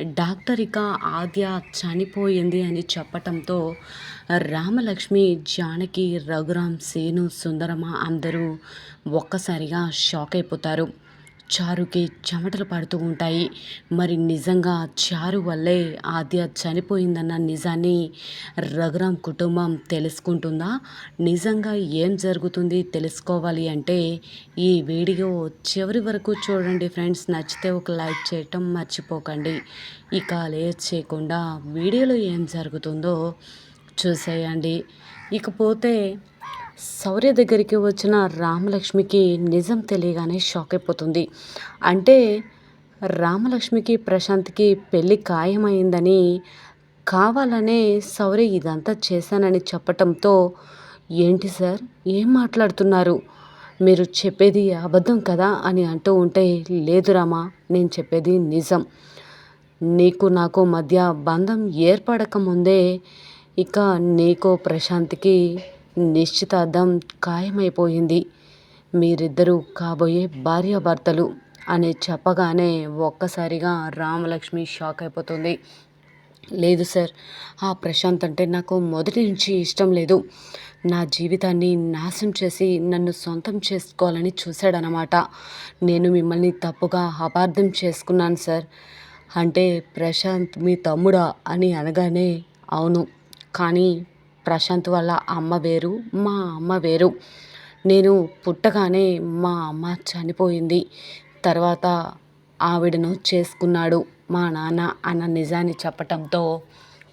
Doctor ఇక ఆద్య చనిపోయింది అని చెప్పటంతో రామలక్ష్మి జానకి రఘురామ్ సేను సుందరమ అందరూ ఒక్కసారిగా షాక్ అయిపోతారు. చారుకి చెమటలు పడుతూ ఉంటాయి. మరి నిజంగా చారు వల్లే ఆద్య చనిపోయిందన్న నిజాన్ని రఘురామ్ కుటుంబం తెలుసుకుంటుందా? నిజంగా ఏం జరుగుతుంది తెలుసుకోవాలి అంటే ఈ వీడియో చివరి వరకు చూడండి ఫ్రెండ్స్. నచ్చితే ఒక లైక్ చేయటం మర్చిపోకండి. ఇక లేట్ చేయకుండా వీడియోలో ఏం జరుగుతుందో చూసేయండి. ఇకపోతే శౌర్య దగ్గరికి వచ్చిన రామలక్ష్మికి నిజం తెలియగానే షాక్ అయిపోతుంది. అంటే రామలక్ష్మికి ప్రశాంత్కి పెళ్ళి ఖాయమైందని కావాలనే సౌర్య ఇదంతా చేశానని చెప్పటంతో ఏంటి సార్? ఏం మాట్లాడుతున్నారు? మీరు చెప్పేది అబద్ధం కదా? అని అంటూ ఉంటే లేదు రామా నేను చెప్పేది నిజం. నీకు నాకు మధ్య బంధం ఏర్పడకముందే ఇక నీకో ప్రశాంత్కి నిశ్చితార్థం ఖాయమైపోయింది. మీరిద్దరూ కాబోయే భార్యాభర్తలు అని చెప్పగానే ఒక్కసారిగా రామలక్ష్మి షాక్ అయిపోతుంది. లేదు సార్ ఆ ప్రశాంత్ అంటే నాకు మొదటి నుంచి ఇష్టం లేదు. నా జీవితాన్ని నాశనం చేసి నన్ను సొంతం చేసుకోవాలని చూశాడనమాట నేను మిమ్మల్ని తప్పుగా అపార్థం చేసుకున్నాను సార్. అంటే ప్రశాంత్ మీ తమ్ముడా అని అనగానే అవును. కానీ ప్రశాంత్ వాళ్ళ అమ్మ వేరు మా అమ్మ వేరు. నేను పుట్టగానే మా అమ్మ చనిపోయింది. తర్వాత ఆవిడను చేసుకున్నాడు మా నాన్న అన్న నిజాన్ని చెప్పటంతో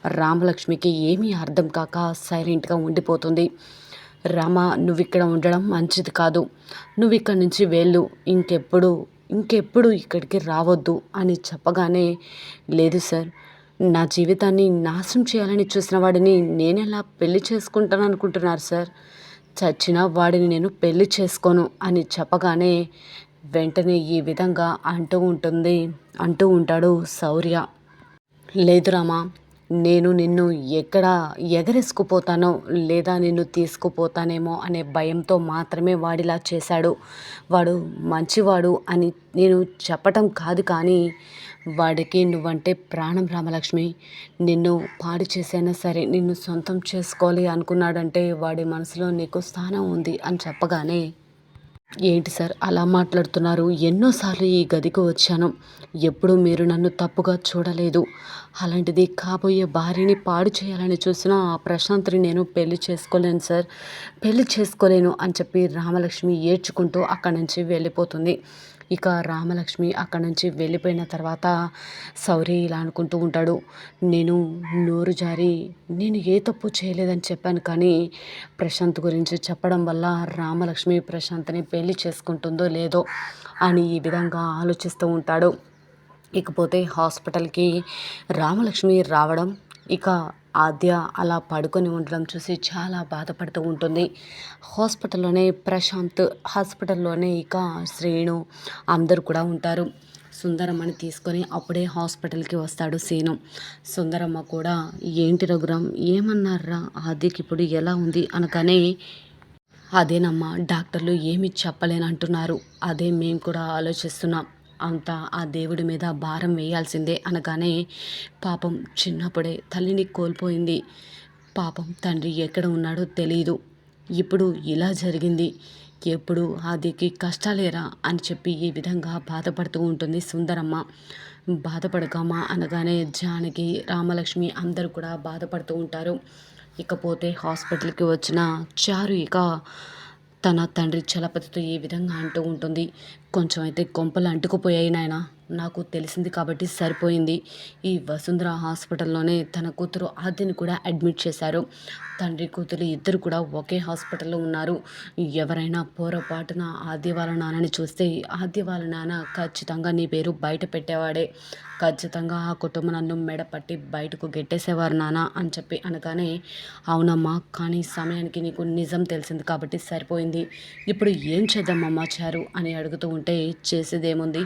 రామలక్ష్మికి ఏమీ అర్థం కాక సైలెంట్గా ఉండిపోతుంది. రామ నువ్వు ఇక్కడ ఉండడం మంచిది కాదు. నువ్వు ఇక్కడి నుంచి వెళ్ళు. ఇంకెప్పుడు ఇంకెప్పుడు ఇక్కడికి రావద్దు అని చెప్పగానే లేదు సార్. నా జీవితాన్ని నాశనం చేయాలని చూసిన వాడిని నేను ఎలా పెళ్ళి చేసుకుంటాను అనుకుంటున్నారు సార్? చచ్చిన వాడిని నేను పెళ్ళి చేసుకోను అని చెప్పగానే వెంటనే ఈ విధంగా అంటూ ఉంటుంది అంటూ ఉంటాడు శౌర్య. లేదు రామా నేను నిన్ను ఎక్కడ ఎగరేసుకుపోతానో లేదా నిన్ను తీసుకుపోతానేమో అనే భయంతో మాత్రమే వాడిలా చేశాడు. వాడు మంచివాడు అని నేను చెప్పటం కాదు కానీ వాడికి నువ్వంటే ప్రాణం రామలక్ష్మి. నిన్ను పాడు చేసైనా సరే నిన్ను సొంతం చేసుకోవాలి అనుకున్నాడంటే వాడి మనసులో నీకు స్థానం ఉంది అని చెప్పగానే ఏంటి సార్ అలా మాట్లాడుతున్నారు? ఎన్నోసార్లు ఈ గదికి వచ్చాను. ఎప్పుడు మీరు నన్ను తప్పుగా చూడలేదు. అలాంటిది కాబోయే భార్యని పాడు చేయాలని చూసిన ఆ ప్రశాంత్ని నేను పెళ్ళి చేసుకోలేను సార్. పెళ్ళి చేసుకోలేను అని చెప్పి రామలక్ష్మి ఏడ్చుకుంటూ అక్కడి నుంచి వెళ్ళిపోతుంది. ఇక రామలక్ష్మి అక్కడి నుంచి వెళ్ళిపోయిన తర్వాత సౌరి ఇలా అనుకుంటూ ఉంటాడు నేను నోరు జారి నేను ఏ తప్పు చేయలేదని చెప్పాను కానీ ప్రశాంత్ గురించి చెప్పడం వల్ల రామలక్ష్మి ప్రశాంత్ని పెళ్ళి చేసుకుంటుందో లేదో అని ఈ విధంగా ఆలోచిస్తూ ఉంటాడు. ఇకపోతే హాస్పిటల్కి రామలక్ష్మి రావడం ఇక ఆద్య అలా పడుకొని ఉండడం చూసి చాలా బాధపడుతూ ఉంటుంది. హాస్పిటల్లోనే ప్రశాంత్ హాస్పిటల్లోనే ఇక శ్రేణు అందరు కూడా ఉంటారు. సుందరమ్మని తీసుకొని అప్పుడే హాస్పిటల్కి వస్తాడు సీను సుందరమ్మ కూడా ఏంటి రఘురాం ఏమన్నారా? ఆద్యకి ఇప్పుడు ఎలా ఉంది? అనగానే అదేనమ్మా డాక్టర్లు ఏమి చెప్పలేనంటున్నారు. అదే మేము కూడా ఆలోచిస్తున్నాం. అంతా ఆ దేవుడి మీద భారం వేయాల్సిందే అనగానే పాపం చిన్నప్పుడే తల్లిని కోల్పోయింది. పాపం తండ్రి ఎక్కడ ఉన్నాడో తెలియదు ఇప్పుడు ఇలా జరిగింది. ఎప్పుడు ఆదికి కష్టాలేరా అని చెప్పి ఈ విధంగా బాధపడుతూ ఉంటుంది సుందరమ్మ. బాధపడకమ్మా అనగానే జానకి రామలక్ష్మి అందరూ కూడా బాధపడుతూ ఉంటారు. ఇకపోతే హాస్పిటల్కి వచ్చిన చారు ఇక తన తండ్రి చలపతితో ఈ విధంగా అంటూ ఉంటుంది. కొంచెం అయితే కొంపలు అంటుకుపోయాయి నాయన. నాకు తెలిసింది కాబట్టి సరిపోయింది. ఈ వసుంధర హాస్పిటల్లోనే తన కూతురు ఆద్యని కూడా అడ్మిట్ చేశారు. తండ్రి కూతురు ఇద్దరు కూడా ఒకే హాస్పిటల్లో ఉన్నారు. ఎవరైనా పొరపాటున ఆద్య వాళ్ళ నాన్నని చూస్తే ఆద్య వాళ్ళ నాన్న ఖచ్చితంగా నీ పేరు బయట పెట్టేవాడే. ఖచ్చితంగా ఆ కుటుంబం నన్ను మెడపట్టి బయటకు గెట్టేసేవారు నాన్న అని చెప్పి అనగానే అవునమ్మా కానీ సమయానికి నీకు నిజం తెలిసింది కాబట్టి సరిపోయింది. ఇప్పుడు ఏం చేద్దామమ్మా చారు అని అడుగుతూ ఉంటే చేసేదేముంది?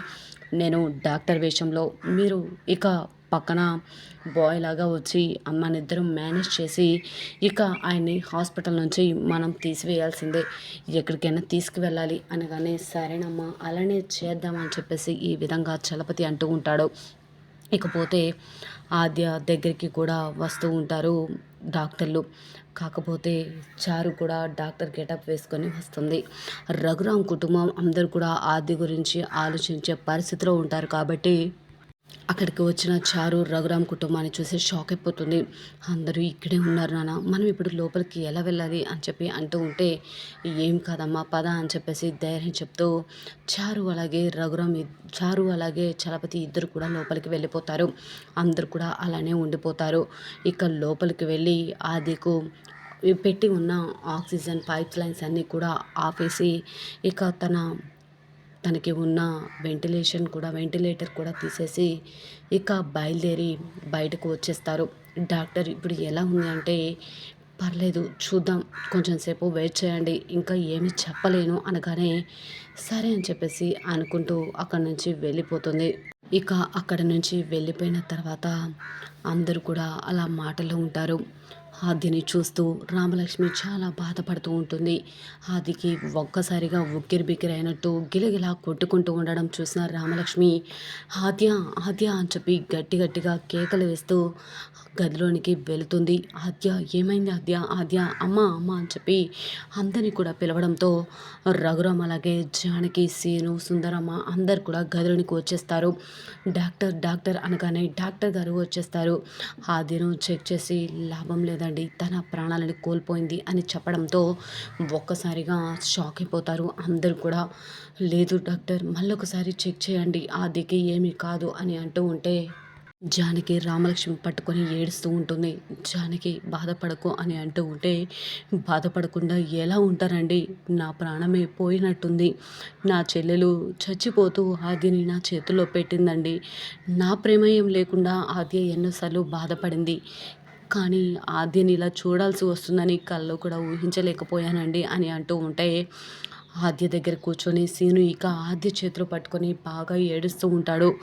నేను డాక్టర్ వేషంలో మీరు ఇక పక్కన బాయ్ లాగా వచ్చి ఇద్దరం మేనేజ్ చేసి ఇక ఆయన్ని హాస్పిటల్ నుంచి మనం తీసివేయాల్సిందే. ఎక్కడికైనా తీసుకువెళ్ళాలి అనగానే సరేనమ్మా అలానే చేద్దామని చెప్పేసి ఈ విధంగా చలపతి అంటూ ఉంటాడు. ఇకపోతే ఆద్య దగ్గరికి కూడా వస్తూ ఉంటారు. డాక్టర్లు. కాకపోతే చారు కూడా డాక్టర్ గెటప్ వేసుకొని వస్తుంది. రఘురామ్ కుటుంబం అందరూ కూడా ఆది గురించి ఆలోచించే పరిస్థితిలో ఉంటారు కాబట్టి అక్కడికి వచ్చిన చారు రఘురామ్ కుటుంబాన్ని చూసి షాక్ అయిపోతుంది. అందరూ ఇక్కడే ఉన్నారు నాన్న మనం ఇప్పుడు లోపలికి ఎలా వెళ్ళాలి అని చెప్పి అంటూ ఉంటే ఏం కాదమ్మా పద అని చెప్పేసి ధైర్యం చెప్తూ చారు అలాగే రఘురామ్ చారు అలాగే చలపతి ఇద్దరు కూడా లోపలికి వెళ్ళిపోతారు. అందరు కూడా అలానే ఉండిపోతారు. ఇక లోపలికి వెళ్ళి ఆదికు పెట్టి ఉన్న ఆక్సిజన్ పైప్ లైన్స్ అన్నీ కూడా ఆపేసి ఇక తన తనకి ఉన్న వెంటిలేషన్ కూడా వెంటిలేటర్ కూడా తీసేసి ఇక బయలుదేరి బయటకు వచ్చేస్తారు. డాక్టర్ ఇప్పుడు ఎలా ఉంది అంటే పర్లేదు చూద్దాం కొంచెం సేపు వెయిట్ చేయండి ఇంకా ఏమి చెప్పలేను అనగానే సరే అని చెప్పేసి అనుకుంటూ అక్కడి నుంచి వెళ్ళిపోతుంది. ఇక అక్కడ నుంచి వెళ్ళిపోయిన తర్వాత అందరూ కూడా అలా మాటలు ఉంటారు. ఆదిని చూస్తూ రామలక్ష్మి చాలా బాధపడుతూ ఉంటుంది. ఆదికి ఒక్కసారిగా ఉక్కిరి బిక్కిరి అయినట్టు గిలగిలా కొట్టుకుంటూ ఉండడం చూసిన రామలక్ష్మి ఆద్య ఆద్య అని చెప్పి గట్టి గట్టిగా కేకలు వేస్తూ గదిలోనికి వెళుతుంది. ఆద్య ఏమైంది ఆద్య? ఆద్య అమ్మ అమ్మ అని చెప్పి అందరినీ కూడా పిలవడంతో రఘురామ్ అలాగే జానకి సీను సుందరమ్మ అందరు కూడా గదిలోనికి వచ్చేస్తారు. డాక్టర్ డాక్టర్ అనగానే డాక్టర్ గారు వచ్చేస్తారు. ఆద్యను చెక్ చేసి లాభం లేదండి. తన ప్రాణాలను కోల్పోయింది అని చెప్పడంతో ఒక్కసారిగా షాక్ అయిపోతారు. అందరు కూడా లేదు డాక్టర్ మళ్ళొకసారి చెక్ చేయండి. ఆదికి ఏమీ కాదు అని అంటూ ఉంటే జానకి రామలక్ష్మి పట్టుకొని ఏడుస్తూ ఉంటుంది. జానకి బాధపడకు అని అంటూ ఉంటే బాధపడకుండా ఎలా ఉంటారండి? నా ప్రాణమే పోయినట్టుంది. నా చెల్లెలు చచ్చిపోతూ ఆద్యని నా చేతిలో పెట్టిందండి. నా ప్రేమయం లేకుండా ఆద్య ఎన్నోసార్లు బాధపడింది. కానీ ఆద్యని ఇలా చూడాల్సి వస్తుందని కళ్ళు కూడా ఊహించలేకపోయానండి అని అంటూ ఉంటే ఆద్య దగ్గర కూర్చొని సీను ఇక ఆద్య చేతులు పట్టుకొని బాగా ఏడుస్తూ ఉంటాడు.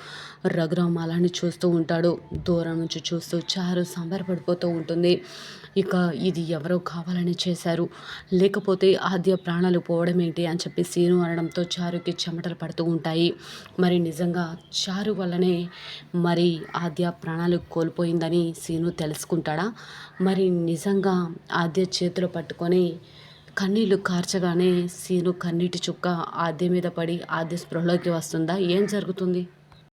రఘురామ్ అలాని చూస్తూ ఉంటాడు. దూరం నుంచి చూస్తూ చారు సంబరపడిపోతూ ఉంటుంది. ఇక ఇది ఎవరో కావాలని చేశారు. లేకపోతే ఆద్య ప్రాణాలు పోవడం ఏంటి అని చెప్పి సీను అనడంతో చారుకి చెమటలు పడుతూ ఉంటాయి. మరి నిజంగా చారు వల్లనే మరి ఆద్య ప్రాణాలు కోల్పోయిందని సీను తెలుసుకుంటాడా? మరి నిజంగా ఆద్య చేతులు పట్టుకొని కన్నీళ్ళు కార్చగానే సీను కన్నీటి చుక్క ఆద్య మీద పడి ఆద్య స్పృహలోకి వస్తుందా? ఏం జరుగుతుంది?